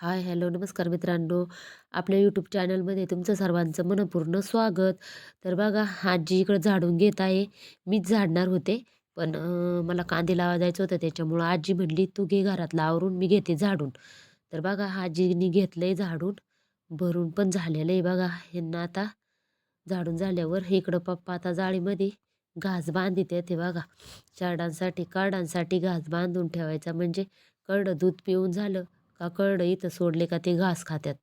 Hi hello नमस्कार मित्रांनो. आपल्या यूट्यूब चॅनलमध्ये तुमचं सर्वांचं मनपूर्ण स्वागत. तर बघा आजी इकडं झाडून घेत आहे. मीच झाडणार होते पण मला कांदे लावा जायचं होतं त्याच्यामुळं आजी म्हणली तू घे घरातलं आवरून मी घेते झाडून. तर बघा आजीनी घेतलंय झाडून. भरून पण झालेलं आहे बघा यांना आता झाडून झाल्यावर इकडं पप्पा आता जाळीमध्ये घास बांधित ते बघा. चारडांसाठी कार्डांसाठी घास बांधून ठेवायचा म्हणजे करडं दूध पिऊन झालं. का करडं इथं सोडले का ते घास खात्यात.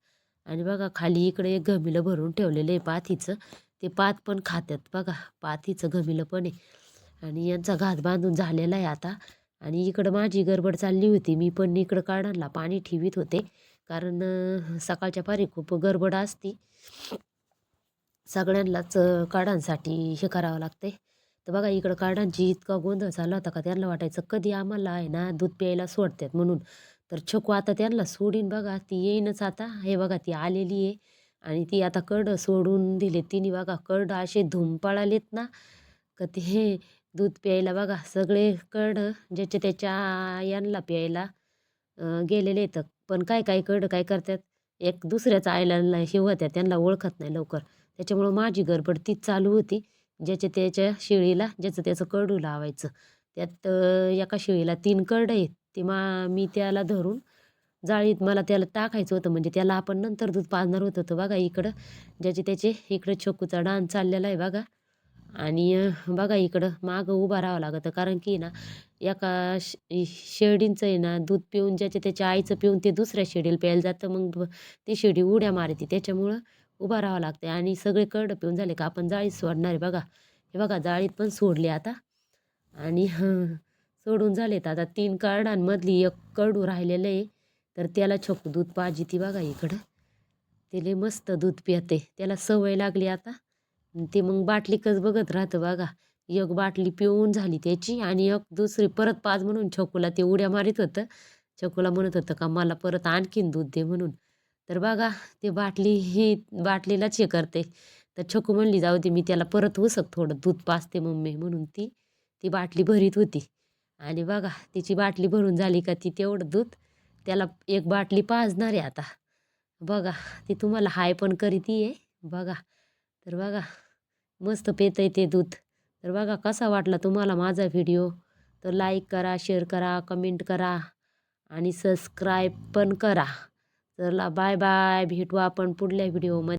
आणि बघा खाली इकडे एक घमिलं भरून ठेवलेलं आहे पाथीचं. ते पात पण खात्यात बघा पाथीचं घमिलं पण आहे. आणि यांचा घास बांधून झालेला आहे आता. आणि इकडं माझी गडबड चालली होती मी पण इकडं काढायला पाणी ठेवीत होते. कारण सकाळच्या पारी खूप गडबड असती. सगळ्यांनाच काढांसाठी हे करावं लागते. तर बघा इकडं काढांची इतका गोंधळ झाला होता का त्यांना वाटायचं कधी आम्हाला आहे ना दूध प्यायला सोडतात म्हणून. तर छकू आता त्यांना सोडीन बघा ती येईनच आता. हे बघा ती आलेली आहे. आणि ती आता कड सोडून दिले तिने बघा कड असे धूम पळालेत ना का ते हे दूध प्यायला बघा सगळे कड ज्याच्या त्याच्या यांना प्यायला गेलेले आहेत. पण काय काय कड काय करतात? एक दुसऱ्याच आयला शिवत्या त्यांना ओळखत नाही लवकर. त्याच्यामुळं माझी गडबड तीच चालू होती. ज्याच्या त्याच्या शिळीला ज्याचं त्याचं कडू लावायचं. त्यात एका शिळीला तीन कड आहेत. ते मा मी त्याला धरून जाळीत मला त्याला टाकायचं होतं. म्हणजे त्याला आपण नंतर दूध पाजणार होतं तर बघा इकडं. ज्याचे त्याचे इकडं छोकूचा डान्स चाललेला आहे बघा. आणि बघा इकडं मागं उभा राहावं लागतं. कारण की ना एका शेडींचं आहे ना दूध पिऊन ज्याच्या त्याच्या आईचं पिऊन ते दुसऱ्या शेडीला प्यायला जातं. मग ती शेडी उड्या मारते. त्याच्यामुळं उभा राहावं लागते आणि सगळे करडं पिऊन झाले का आपण जाळीत सोडणार आहे बघा. हे बघा जाळीत पण सोडली आता. आणि हं, सोडून झालेत. आता तीन कार्डांमधली एक कडू राहिलेलं आहे. तर त्याला छकू दूध पाहिजे ती बघा इकडं. ते मस्त दूध पिते त्याला सवय लागली आता. ते मग बाटलीकच बघत राहतं बघा. एक बाटली पिऊन झाली त्याची आणि एक दुसरी परत पाच म्हणून छकूला ते उड्या मारित होतं. छकूला म्हणत होतं का मला परत आणखीन दूध दे म्हणून. तर बघा ते बाटली ही बाटलीलाच हे करते. तर छकू म्हणली जाऊ दे मी त्याला परत उसक थोडं दूध पाजते मम्मी. म्हणून ती ती बाटली भरीत होती. आणि बघा तिची बाटली भरून झाली का ती तेवढं दूध. त्याला एक बाटली पाजणार आहे आता. बघा ती तुम्हाला हाय पण करीती आहे बघा तर बघा मस्त पेत आहे ते दूध. तर बघा कसा वाटला तुम्हाला माझा व्हिडिओ? तर लाईक करा शेअर करा कमेंट करा आणि सबस्क्राईब पण करा. चला बाय बाय. भेटू आपण पुढल्या व्हिडिओमध्ये.